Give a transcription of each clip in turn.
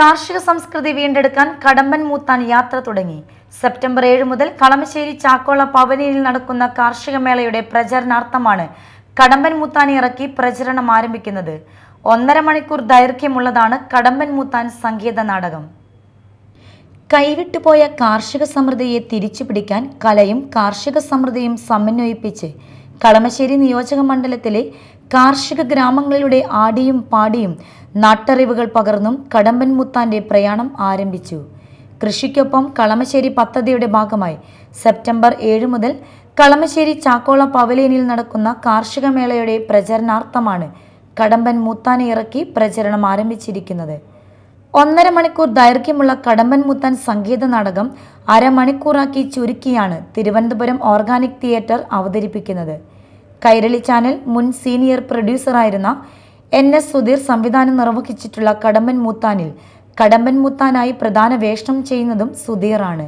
കാർഷിക സംസ്കൃതി വീണ്ടെടുക്കാൻ കടമ്പൻ മൂത്താൻ യാത്ര തുടങ്ങി. സെപ്റ്റംബർ ഏഴ് മുതൽ കളമശ്ശേരി ചാക്കോള പവനിയിൽ നടക്കുന്ന കാർഷിക മേളയുടെ പ്രചരണാർത്ഥമാണ് കടമ്പൻ മൂത്താൻ ഇറക്കി പ്രചരണം ആരംഭിക്കുന്നത്. ഒന്നര മണിക്കൂർ ദൈർഘ്യമുള്ളതാണ് കടമ്പൻ മൂത്താൻ സംഗീത നാടകം. കൈവിട്ടുപോയ കാർഷിക സമൃദ്ധിയെ തിരിച്ചുപിടിക്കാൻ കലയും കാർഷിക സമൃദ്ധിയും സമന്വയിപ്പിച്ച് കളമശ്ശേരി നിയോജക മണ്ഡലത്തിലെ കാർഷിക ഗ്രാമങ്ങളിലൂടെ ആടിയും പാടിയും നാട്ടറിവുകൾ പകർന്നും കടമ്പൻ മുത്താന്റെ പ്രയാണം ആരംഭിച്ചു. കൃഷിക്കൊപ്പം കളമശ്ശേരി പദ്ധതിയുടെ ഭാഗമായി സെപ്റ്റംബർ ഏഴ് മുതൽ കളമശ്ശേരി ചാക്കോള പവലിയനിൽ നടക്കുന്ന കാർഷിക മേളയുടെ പ്രചരണാർത്ഥമാണ് കടമ്പൻ മുത്താനെ ഇറക്കി പ്രചരണം ആരംഭിച്ചിരിക്കുന്നത്. ഒന്നര മണിക്കൂർ ദൈർഘ്യമുള്ള കടമ്പൻ മുത്താൻ സംഗീത നാടകം അരമണിക്കൂറാക്കി ചുരുക്കിയാണ് തിരുവനന്തപുരം ഓർഗാനിക് തിയേറ്റർ അവതരിപ്പിക്കുന്നത്. കൈരളി ചാനൽ മുൻ സീനിയർ പ്രൊഡ്യൂസറായിരുന്ന എൻ എസ് സുധീർ സംവിധാനം നിർവഹിച്ചിട്ടുള്ള കടമ്പൻ മുത്താനിൽ കടമ്പൻ മുത്താനായി പ്രധാന വേഷം ചെയ്യുന്നതും സുധീറാണ്.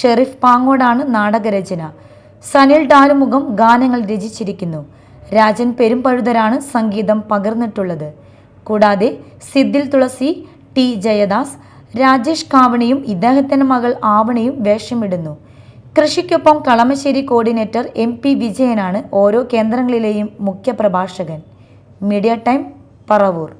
ഷെറിഫ് പാങ്ങോടാണ് നാടകരചന. സനിൽ ഡാലുമുഖം ഗാനങ്ങൾ രചിച്ചിരിക്കുന്നു. രാജൻ പെരുമ്പഴുതരാണ് സംഗീതം പകർന്നിട്ടുള്ളത്. കൂടാതെ സിദ്ദിൽ തുളസി ടി ജയദാസ് രാജേഷ് കാവണിയും ഇദ്ദേഹത്തിന്റെ മകൾ ആവണിയും വേഷമിടുന്നു. കൃഷിക്കൊപ്പം കളമശ്ശേരി കോർഡിനേറ്റർ എം പി വിജയനാണ് ഓരോ കേന്ദ്രങ്ങളിലെയും മുഖ്യ പ്രഭാഷകൻ മീഡിയ ടൈം പറവൂർ.